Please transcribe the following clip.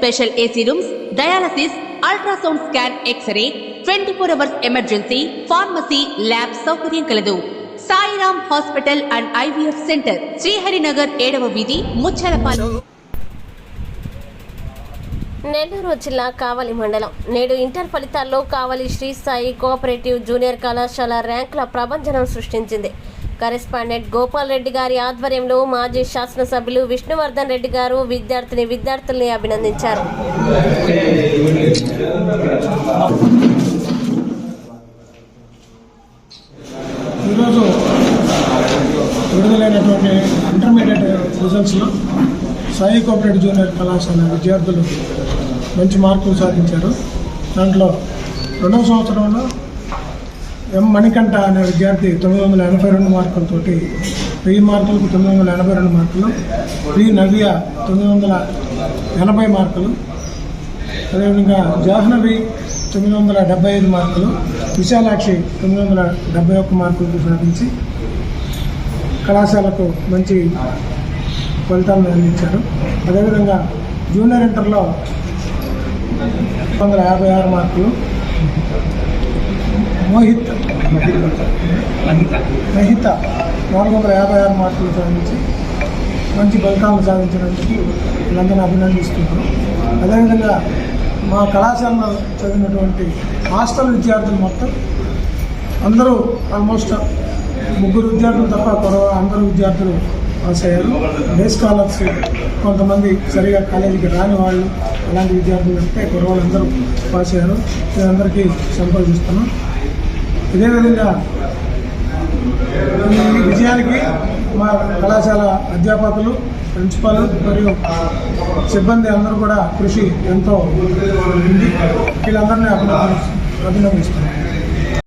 special AC rooms dialysis ultrasound scan x-ray twenty four hours emergency pharmacy lab సౌకర్యం కలదు. Sairam hospital and IVF centre Sriharinagar ఏడవ వీధి ముచ్చలపాలెం నెల్లూరు జిల్లా కావలి మండలం. నేడు ఇంటర్ ఫలితాల్లో కావలి శ్రీ సాయి కోఆపరేటివ్ జూనియర్ కళాశాల ర్యాంకుల ప్రభంజనం సృష్టించింది. కరెస్పాండెంట్ గోపాల్ రెడ్డి గారి ఆధ్వర్యంలో మాజీ శాసనసభ్యులు విష్ణువర్ధన్ రెడ్డి గారు విద్యార్థిని విద్యార్థుల్ని అభినందించారు. ఈరోజు విడుదలైనటువంటి ఇంటర్మీడియట్ రిజల్ట్స్లో సాయి కోఆపరేటివ్ జూనియర్ కళాశాల విద్యార్థులు మంచి మార్కులు సాధించారు. దాంట్లో రెండవ సంవత్సరంలో ఎం మణికంఠ అనే విద్యార్థి తొమ్మిది వందల ఎనభై రెండు మార్కులతోటి వెయ్యి మార్కులకు తొమ్మిది వందల ఎనభై రెండు మార్కులు వి నవ్య తొమ్మిది వందల ఎనభై మార్కులు అదేవిధంగా జాహ్నవి తొమ్మిది వందల డెబ్బై ఐదు మార్కులు విశాలాక్షి తొమ్మిది వందల డెబ్బై ఒక్క మార్కులు సాధించి కళాశాలకు మంచి ఫలితాలను అందించారు. అదేవిధంగా జూనియర్ ఇంటర్లో వందల యాభై ఆరు మార్కులు మోహిత్. మహిత. నాలుగు వందల యాభై ఆరు మార్కులు సాధించి మంచి ఫలితాలను సాధించినందుకు వీళ్ళందరినీ అభినందిస్తున్నాను. అదేవిధంగా మా కళాశాలలో చదివినటువంటి హాస్టల్ విద్యార్థులు మొత్తం అందరూ ఆల్మోస్ట్ ముగ్గురు విద్యార్థులు తప్ప కొరవ అందరూ విద్యార్థులు పాస్ అయ్యారు. డే స్కాలర్స్ కొంతమంది సరిగా కాలేజీకి రాని వాళ్ళు అలాంటి విద్యార్థులు అంటే కురవాళ్ళు అందరూ పాస్ అయ్యారు. అందరికీ సంపాదిస్తున్నాం ఇదే విధంగా ఈ విజయానికి మా కళాశాల అధ్యాపకులు ప్రిన్సిపాల్ మరియు సిబ్బంది అందరూ కూడా కృషి ఎంతో ఉంది. వీళ్ళందరినీ అభినందిస్తున్నాను